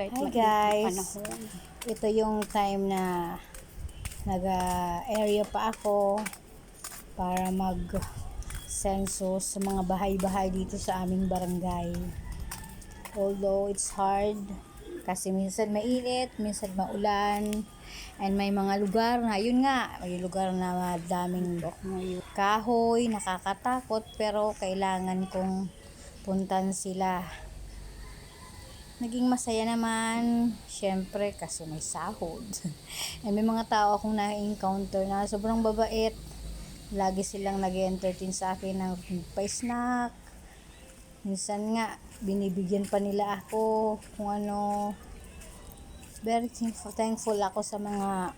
kahit Hi guys. panahon. Ito yung time na nag-area pa ako para mag census sa mga bahay-bahay dito sa aming barangay. Although it's hard kasi minsan mainit, minsan maulan, and may mga lugar na, yun nga, may lugar na madaming kahoy, nakakatakot, pero kailangan kong puntan sila. Naging masaya naman, syempre, kasi may sahod. And may mga tao akong na-encounter na sobrang babait. Lagi silang nag entertain sa akin ng pa-snack. Minsan nga, binibigyan pa nila ako kung ano. Very thankful, thankful ako sa mga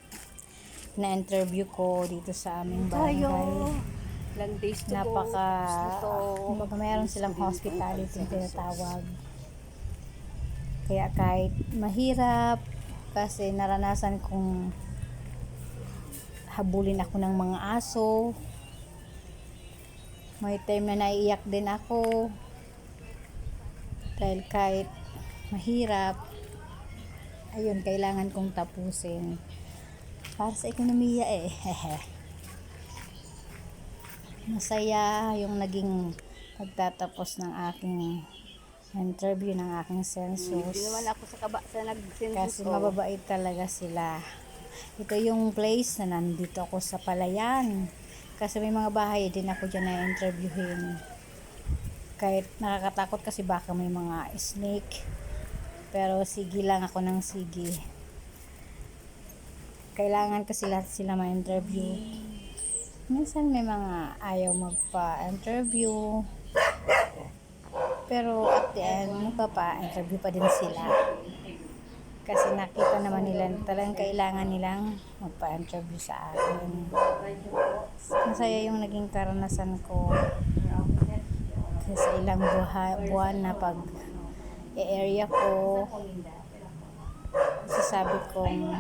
na-interview ko dito sa aming barangay Tayo. Ilang days to napaka go. kumbaga mayroon silang hospitality na tinatawag kaya kahit mahirap kasi naranasan kong habulin ako ng mga aso. May time na naiiyak din ako. Dahil kahit mahirap ayun kailangan kong tapusin. Para sa ekonomiya eh. Masaya yung naging pagtatapos ng aking interview ng aking census. Hindi naman ako sa kaba sa nag-census Kasi ko. mababait talaga sila. Ito yung place na nandito ako sa Palayan. Kasi may mga bahay din ako dyan na interviewin. Kahit nakakatakot kasi baka may mga snake. Pero sige lang ako ng sige. Kailangan kasi lahat sila ma-interview. Minsan may mga ayaw magpa-interview. Pero at the end, magpapa-interview pa din sila. Kasi nakita naman nila talagang kailangan nilang magpa-interview sa akin. Masaya yung naging karanasan ko. Kasi ilang buha, buwan na pag e-area ko, sasabi kong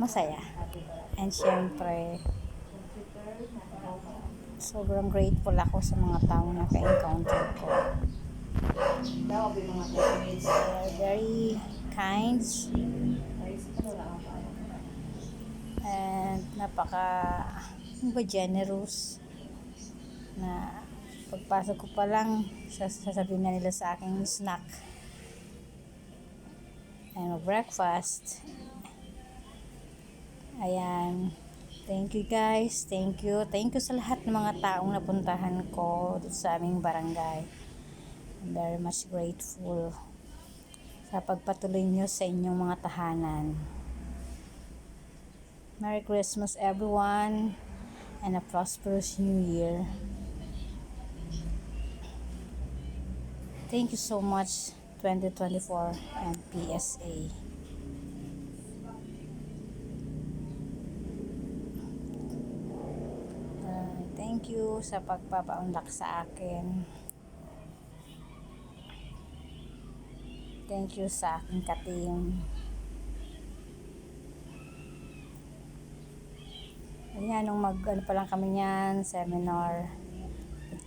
masaya. And syempre, sobrang grateful ako sa mga taong naka-encounter ko. They are very kind. And napaka ano ba, generous na pagpasok ko pa lang sas- sasabihin na nila sa akin snack. And breakfast ayan thank you guys thank you thank you sa lahat ng mga taong napuntahan ko dito sa aming barangay I'm very much grateful sa pagpatuloy nyo sa inyong mga tahanan Merry Christmas everyone and a prosperous new year. Thank you so much 2024 and PSA. Thank you sa pagpapaunlak sa akin. Thank you sa aking ka-team. Ayan, nung mag, ano pa lang kami niyan, seminar,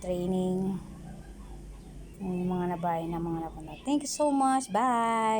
training, yung mga nabahay na mga napunta. Thank you so much. Bye!